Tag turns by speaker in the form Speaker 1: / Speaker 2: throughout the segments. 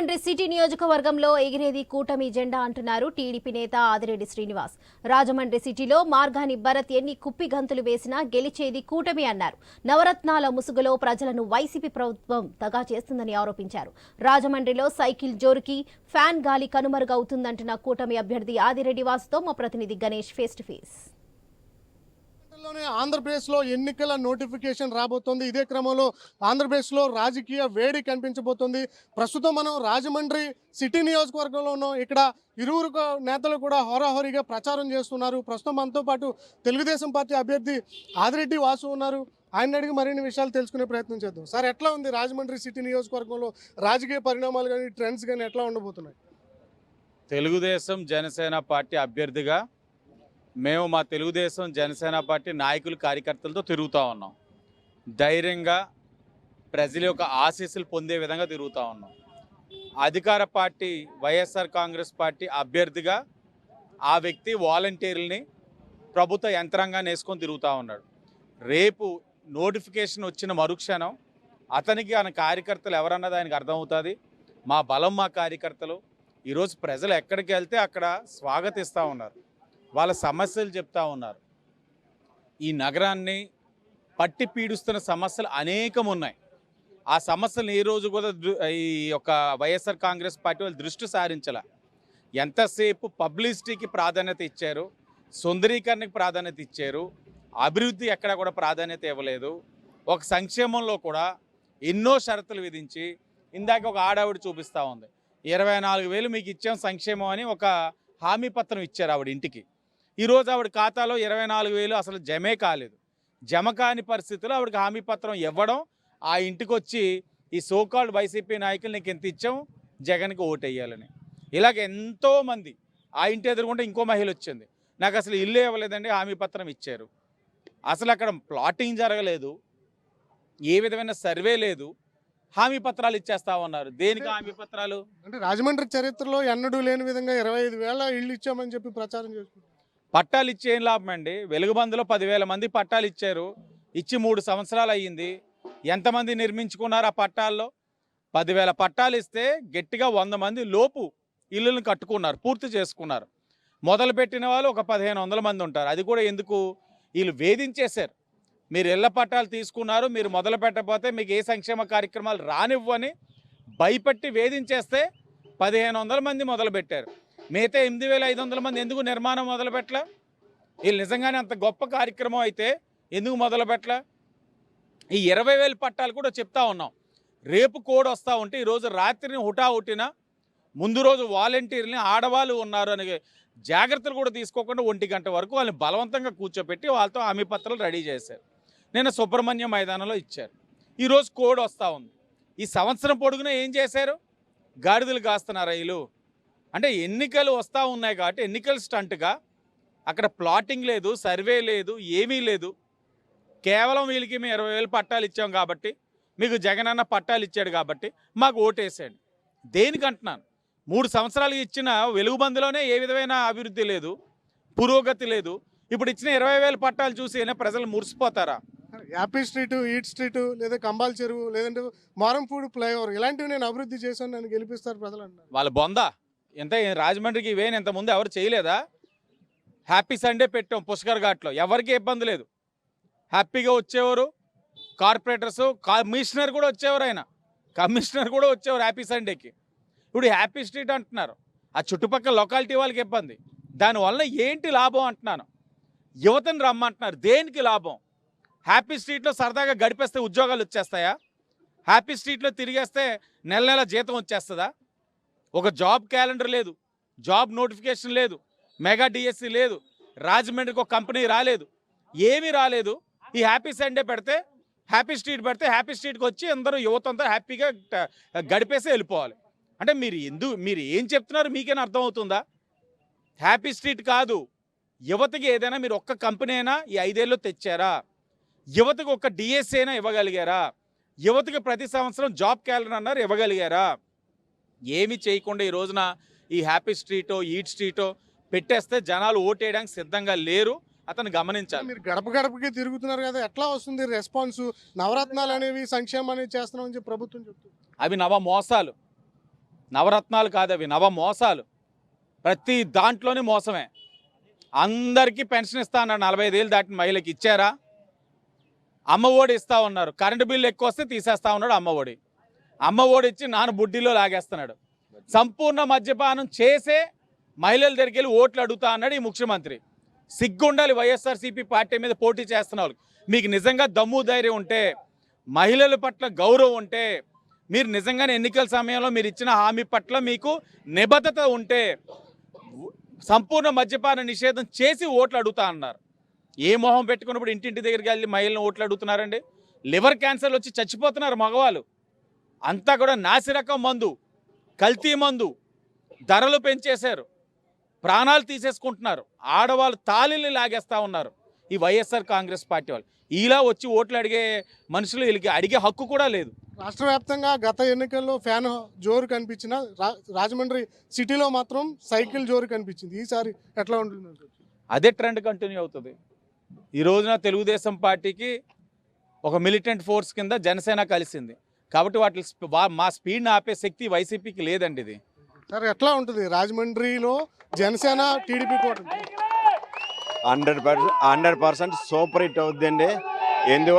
Speaker 1: Rajahmundry city నియోజకవర్గంలో ఎగిరేది కూటమి జెండా అంటున్నారు టీడీపీ నేత ఆదిరెడ్డి శ్రీనివాస్. రాజమండ్రి సిటీలో మార్గాని భరత్ ఎన్ని కుప్పి గంతులు వేసినా గెలిచేది కూటమి అన్నారు. నవరత్నాల ముసుగులో ప్రజలను వైసీపీ ప్రభుత్వం దగా చేస్తుందని ఆరోపించారు. రాజమండ్రిలో సైకిల్ జోరుకి ఫ్యాన్ గాలి కనుమరుగవుతుందంటున్న కూటమి అభ్యర్థి ఆదిరెడ్డి వాసుతో మా ప్రతినిధి గణేష్ ఫేస్ టు ఫేస్
Speaker 2: లోనే ఆంధ్రప్రదేశ్లో ఎన్నికల నోటిఫికేషన్ రాబోతోంది. ఇదే క్రమంలో ఆంధ్రప్రదేశ్లో రాజకీయ వేడి కనిపించబోతోంది. ప్రస్తుతం మనం రాజమండ్రి సిటీ నియోజకవర్గంలో ఉన్నాం. ఇక్కడ ఇరువురు నేతలు కూడా హోరాహోరీగా ప్రచారం చేస్తున్నారు. ప్రస్తుతం మనతో పాటు తెలుగుదేశం పార్టీ అభ్యర్థి ఆదిరెడ్డి వాసు ఉన్నారు. ఆయన అడిగి మరిన్ని విషయాలు తెలుసుకునే ప్రయత్నం చేద్దాం. సార్ ఎట్లా ఉంది రాజమండ్రి సిటీ నియోజకవర్గంలో రాజకీయ పరిణామాలు కానీ ట్రెండ్స్ కానీ ఎట్లా ఉండబోతున్నాయి?
Speaker 3: తెలుగుదేశం జనసేన పార్టీ అభ్యర్థిగా మేము మా తెలుగుదేశం జనసేన పార్టీ నాయకులు కార్యకర్తలతో తిరుగుతూ ఉన్నాం. ధైర్యంగా ప్రజల యొక్క ఆశీస్సులు పొందే విధంగా తిరుగుతూ ఉన్నాం. అధికార పార్టీ వైఎస్ఆర్ కాంగ్రెస్ పార్టీ అభ్యర్థిగా ఆ వ్యక్తి వాలంటీర్లని ప్రభుత్వ యంత్రాంగాన్ని వేసుకొని తిరుగుతూ ఉన్నాడు. రేపు నోటిఫికేషన్ వచ్చిన మరుక్షణం అతనికి ఆయన కార్యకర్తలు ఎవరన్నది ఆయనకు అర్థమవుతుంది. మా బలం మా కార్యకర్తలు. ఈరోజు ప్రజలు ఎక్కడికి వెళ్తే అక్కడ స్వాగతిస్తూ ఉన్నారు. వాళ్ళ సమస్యలు చెప్తా ఉన్నారు. ఈ నగరాన్ని పట్టి పీడిస్తున్న సమస్యలు అనేకం ఉన్నాయి. ఆ సమస్యలు ఈ రోజు కూడా ఈ యొక్క వైఎస్ఆర్ కాంగ్రెస్ పార్టీ వాళ్ళు దృష్టి సారించాల. ఎంతసేపు పబ్లిసిటీకి ప్రాధాన్యత ఇచ్చారు సుందరీకరణకి ప్రాధాన్యత ఇచ్చారు అభివృద్ధి ఎక్కడ కూడా ప్రాధాన్యత ఇవ్వలేదు. ఒక సంక్షేమంలో కూడా ఎన్నో షరతులు విధించి ఇందాక ఒక ఆడావిడ చూపిస్తూ ఉంది. ఇరవై నాలుగు వేలు మీకు ఇచ్చాం సంక్షేమం అని ఒక హామీ పత్రం ఇచ్చారు ఆవిడ ఇంటికి. ఈరోజు ఆవిడ ఖాతాలో ఇరవై నాలుగు వేలు అసలు జమే కాలేదు. జమ కాని పరిస్థితుల్లో ఆవిడకి హామీ పత్రం ఇవ్వడం ఆ ఇంటికి వచ్చి ఈ సోకాల్డ్ వైసీపీ నాయకులు నీకు ఎంత ఇచ్చాం? జగన్కి ఓటేయాలని ఇలాగ ఎంతోమంది ఆ ఇంటి ఎదురుకుంటే ఇంకో మహిళ వచ్చింది. నాకు అసలు ఇల్లు ఇవ్వలేదండి హామీ పత్రం ఇచ్చారు. అసలు అక్కడ ప్లాటింగ్ జరగలేదు. ఏ విధమైన సర్వే లేదు. హామీ పత్రాలు ఇచ్చేస్తా ఉన్నారు. దేనికి హామీ పత్రాలు?
Speaker 2: అంటే రాజమండ్రి చరిత్రలో ఎన్నడూ లేని విధంగా ఇరవై ఐదు వేల ఇళ్ళు ఇచ్చామని చెప్పి ప్రచారం చేసుకుంటారు
Speaker 3: పట్టాలు ఇచ్చి ఏం లాభం అండి? వెలుగుబందులో పదివేల మంది పట్టాలు ఇచ్చారు ఇచ్చి మూడు సంవత్సరాలు అయ్యింది. ఎంతమంది నిర్మించుకున్నారు ఆ పట్టాల్లో? పదివేల పట్టాలు ఇస్తే గట్టిగా వంద మంది లోపు ఇల్లులను కట్టుకున్నారు పూర్తి చేసుకున్నారు. మొదలు పెట్టిన వాళ్ళు ఒక పదిహేను వందల మంది ఉంటారు. అది కూడా ఎందుకు? వీళ్ళు వేధించేశారు. మీరు ఇళ్ళ పట్టాలు తీసుకున్నారు మీరు మొదలు పెట్టకపోతే మీకు ఏ సంక్షేమ కార్యక్రమాలు రానివ్వని భయపెట్టి వేధించేస్తే పదిహేను వందల మంది మొదలుపెట్టారు. మిగతా ఎనిమిది వేల ఐదు వందల మంది ఎందుకు నిర్మాణం మొదలు పెట్టలే? వీళ్ళు నిజంగానే అంత గొప్ప కార్యక్రమం అయితే ఎందుకు మొదలు పెట్టలే? ఈ ఇరవై వేల పట్టాలు కూడా చెప్తా ఉన్నాం. రేపు కోడ్ వస్తూ ఉంటే ఈరోజు రాత్రిని హుటా హుటిన ముందు రోజు వాలంటీర్ని ఆడవాళ్ళు ఉన్నారు అని జాగ్రత్తలు కూడా తీసుకోకుండా ఒంటి గంట వరకు వాళ్ళని బలవంతంగా కూర్చోపెట్టి వాళ్ళతో హామీ పత్రాలు రెడీ చేశారు. నేను సుబ్రహ్మణ్యం మైదానంలో ఇచ్చారు. ఈరోజు కోడ్ వస్తూ ఉంది. ఈ సంవత్సరం పొడుగున ఏం చేశారు? గాడిదలు కాస్తున్నారు వీళ్ళు? అంటే ఎన్నికలు వస్తూ ఉన్నాయి కాబట్టి ఎన్నికల స్టంట్గా అక్కడ ప్లాటింగ్ లేదు సర్వే లేదు ఏమీ లేదు. కేవలం వీళ్ళకి మేము ఇరవై వేలు పట్టాలు ఇచ్చాం కాబట్టి మీకు జగనన్న పట్టాలు ఇచ్చాడు కాబట్టి మాకు ఓటేసాడు దేనికి అంటున్నాను మూడు సంవత్సరాలు ఇచ్చిన వెలుగుబందులోనే ఏ విధమైన అభివృద్ధి లేదు పురోగతి లేదు. ఇప్పుడు ఇచ్చిన ఇరవై వేల పట్టాలు చూసి అయినా ప్రజలు మురిసిపోతారా?
Speaker 2: యాపీ స్ట్రీట్ ఈట్ స్ట్రీట్ లేదా కంబాల్ చెరువు లేదంటే మారంపూడి ఫ్లైఓవర్ ఇలాంటివి నేను అభివృద్ధి చేశాను నన్ను గెలిపిస్తారు ప్రజలు అంటారు
Speaker 3: వాళ్ళ బొంద? ఎంత రాజమండ్రికి ఇవేని ఇంతకుముందు ఎవరు చేయలేదా? హ్యాపీ సండే పెట్టాం పుష్కర్ ఘాట్లో. ఎవరికి ఇబ్బంది లేదు. హ్యాపీగా వచ్చేవారు కార్పొరేటర్స్ కమిషనర్ కూడా వచ్చేవారు ఆయన. కమిషనర్ కూడా వచ్చేవారు హ్యాపీ సండేకి. ఇప్పుడు హ్యాపీ స్ట్రీట్ అంటున్నారు. ఆ చుట్టుపక్కల లొకాలిటీ వాళ్ళకి ఇబ్బంది. దానివల్ల ఏంటి లాభం అంటున్నాను. యువతను రమ్మంటున్నారు. దేనికి లాభం? హ్యాపీ స్ట్రీట్లో సరదాగా గడిపేస్తే ఉద్యోగాలు వచ్చేస్తాయా? హ్యాపీ స్ట్రీట్లో తిరిగేస్తే నెల నెల జీతం వచ్చేస్తుందా? ఒక జాబ్ క్యాలెండర్ లేదు జాబ్ నోటిఫికేషన్ లేదు మెగా డిఎస్సి లేదు రాజమండ్రికి ఒక కంపెనీ రాలేదు. ఏమీ రాలేదు. ఈ హ్యాపీ సండే పెడితే హ్యాపీ స్ట్రీట్ పెడితే హ్యాపీ స్ట్రీట్కి వచ్చి అందరూ యువత అంతా హ్యాపీగా గడిపేసి వెళ్ళిపోవాలి. అంటే మీరు ఎందుకు మీరు ఏం చెప్తున్నారు మీకేనా అర్థమవుతుందా? హ్యాపీ స్ట్రీట్ కాదు. యువతకి ఏదైనా మీరు ఒక్క కంపెనీ అయినా ఈ ఐదేళ్ళు తెచ్చారా? యువతకు ఒక్క డిఎస్సీ అయినా ఇవ్వగలిగారా? యువతకి ప్రతి సంవత్సరం జాబ్ క్యాలెండర్ అన్నారు ఇవ్వగలిగారా? ఏమీ చేయకుండా ఈ రోజున ఈ హ్యాపీ స్ట్రీటో ఈట్ స్ట్రీటో పెట్టేస్తే జనాలు ఓటేయడానికి సిద్ధంగా లేరు. అతను గమనించాలి.
Speaker 2: మీరు గడప గడపకి తిరుగుతున్నారు కదా ఎట్లా వస్తుంది రెస్పాన్స్? నవరత్నాలు అనేవి సంక్షేమం అనేది చేస్తున్నామని చెప్పి ప్రభుత్వం చెప్తుంది.
Speaker 3: అవి నవ మోసాలు. నవరత్నాలు కాదు అవి నవ మోసాలు. ప్రతి దాంట్లోనే మోసమే. అందరికీ పెన్షన్ ఇస్తా అన్నారు నలభై ఐదేళ్ళు దాటిన మహిళకి ఇచ్చారా? అమ్మ ఒడి ఇస్తా ఉన్నారు. కరెంటు బిల్లు ఎక్కువ వస్తే తీసేస్తా ఉన్నాడు అమ్మ ఒడి. అమ్మ ఒడి ఇచ్చి నాన్న బుడ్డిలో లాగేస్తున్నాడు. సంపూర్ణ మద్యపానం చేసే మహిళల దగ్గరికి వెళ్ళి ఓట్లు అడుగుతా అన్నాడు ఈ ముఖ్యమంత్రి. సిగ్గుండాలి వైఎస్ఆర్సీపీ పార్టీ మీద పోటీ చేస్తున్న వాళ్ళకి. మీకు నిజంగా దమ్ము ధైర్యం ఉంటే మహిళల పట్ల గౌరవం ఉంటే మీరు నిజంగానే ఎన్నికల సమయంలో మీరు ఇచ్చిన హామీ పట్ల మీకు నిబద్ధత ఉంటే సంపూర్ణ మద్యపాన నిషేధం చేసి ఓట్లు అడుగుతా అన్నారు. ఏ మొహం పెట్టుకున్నప్పుడు ఇంటింటి దగ్గరికి వెళ్ళి మహిళలను ఓట్లు అడుగుతున్నారండి? లివర్ క్యాన్సర్లు వచ్చి చచ్చిపోతున్నారు మగవాళ్ళు. అంతా కూడా నాసిరకం మందు కల్తీ మందు ధరలు పెంచేశారు. ప్రాణాలు తీసేసుకుంటున్నారు. ఆడవాళ్ళు తాళిల్ని లాగేస్తా ఉన్నారు. ఈ వైఎస్ఆర్ కాంగ్రెస్ పార్టీ వాళ్ళు. ఇలా వచ్చి ఓట్లు అడిగే మనుషులు వీళ్ళకి అడిగే హక్కు కూడా లేదు.
Speaker 2: రాష్ట్ర వ్యాప్తంగా గత ఎన్నికల్లో ఫ్యాన్ జోరు కనిపించిన రాజమండ్రి సిటీలో మాత్రం సైకిల్ జోరు కనిపించింది. ఈసారి ఎట్లా ఉంటుంది
Speaker 3: అదే ట్రెండ్ కంటిన్యూ అవుతుంది. ఈ రోజున తెలుగుదేశం పార్టీకి ఒక మిలిటెంట్ ఫోర్స్ కింద జనసేన కలిసింది. కాబట్టి వాటి మా స్పీడ్ని ఆపే శక్తి వైసీపీకి లేదండి ఇది.
Speaker 2: సార్ ఎట్లా ఉంటుంది? రాజమండ్రిలో జనసేన టీడీపీ కూడా
Speaker 4: hundred percent hundred percent super hit అవుద్దండి. ఎందువ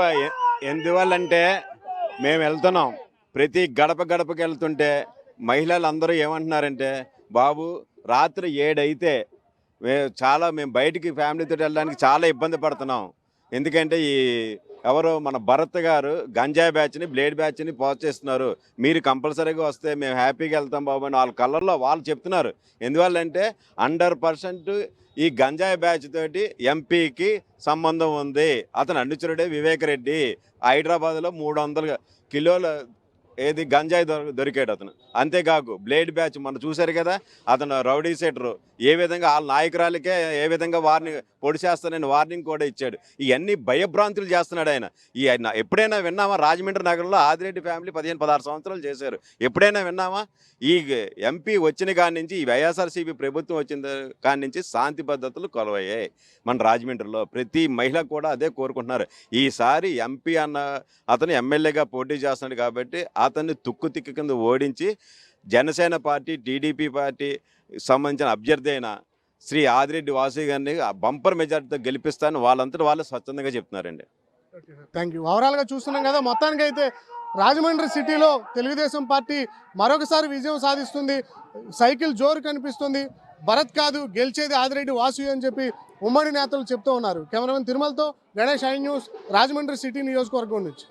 Speaker 4: ఎందువల్లంటే మేము వెళ్తున్నాం. ప్రతి గడప గడపకి వెళ్తుంటే మహిళలు అందరూ ఏమంటున్నారంటే బాబు రాత్రి ఏడైతే మే చాలా మేము బయటికి ఫ్యామిలీతో వెళ్ళడానికి చాలా ఇబ్బంది పడుతున్నాం. ఎందుకంటే ఈ ఎవరు మన భరత్ గారు గంజాయి బ్యాచ్ని బ్లేడ్ బ్యాచ్ని చేస్తున్నారు మీరు కంపల్సరీగా వస్తే మేము హ్యాపీగా వెళ్తాం బాబు అని వాళ్ళ కళ్ళల్లో వాళ్ళు చెప్తున్నారు. ఎందువల్లంటే హండ్రెడ్ పర్సెంట్ ఈ గంజాయి బ్యాచ్ తోటి ఎంపీకి సంబంధం ఉంది. అతను అనుచరుడే వివేక్ రెడ్డి హైదరాబాద్లో మూడు వందల కిలోల ఏది గంజాయి దొరికాడు అతను. అంతేకాకు బ్లేడ్ బ్యాచ్ మనం చూశారు కదా అతను రౌడీ సెటరు. ఏ విధంగా వాళ్ళ నాయకురాలకే ఏ విధంగా వార్నింగ్ పొడి చేస్తానని వార్నింగ్ కూడా ఇచ్చాడు. ఇవన్నీ భయభ్రాంతులు చేస్తున్నాడు ఆయన. ఈ ఆయన ఎప్పుడైనా విన్నామా రాజమండ్రి నగరంలో ఆదిరెడ్డి ఫ్యామిలీ పదిహేను పదహారు సంవత్సరాలు చేశారు. ఎప్పుడైనా విన్నామా ఈ ఎంపీ వచ్చిన కాడి నుంచి ఈ వైఎస్ఆర్సీపీ ప్రభుత్వం వచ్చిన కాడి నుంచి శాంతి పద్ధతులు కొలవయ్యాయి. మన రాజమండ్రిలో ప్రతి మహిళ కూడా అదే కోరుకుంటున్నారు. ఈసారి ఎంపీ అన్న అతను ఎమ్మెల్యేగా పోటీ చేస్తున్నాడు కాబట్టి అతన్ని తుక్కు తిక్క కింద ఓడించి జనసేన పార్టీ టీడీపీ పార్టీ సంబంధించిన అభ్యర్థి అయిన శ్రీ ఆదిరెడ్డి వాసు గారిని బంపర్ మెజార్టీతో గెలిపిస్తాను వాళ్ళంతటి వాళ్ళు స్వచ్ఛందంగా చెప్తున్నారండి.
Speaker 2: Thank you. ఓవరాల్గా చూస్తున్నాం కదా మొత్తానికి అయితే రాజమండ్రి సిటీలో తెలుగుదేశం పార్టీ మరొకసారి విజయం సాధిస్తుంది. సైకిల్ జోరు కనిపిస్తుంది. భరత్ కాదు గెలిచేది ఆదిరెడ్డి వాసు అని చెప్పి ఉమ్మడి నేతలు చెప్తూ ఉన్నారు. Cameraman తిరుమలతో Ganesh I news Rajahmundry city నియోజకవర్గం నుంచి.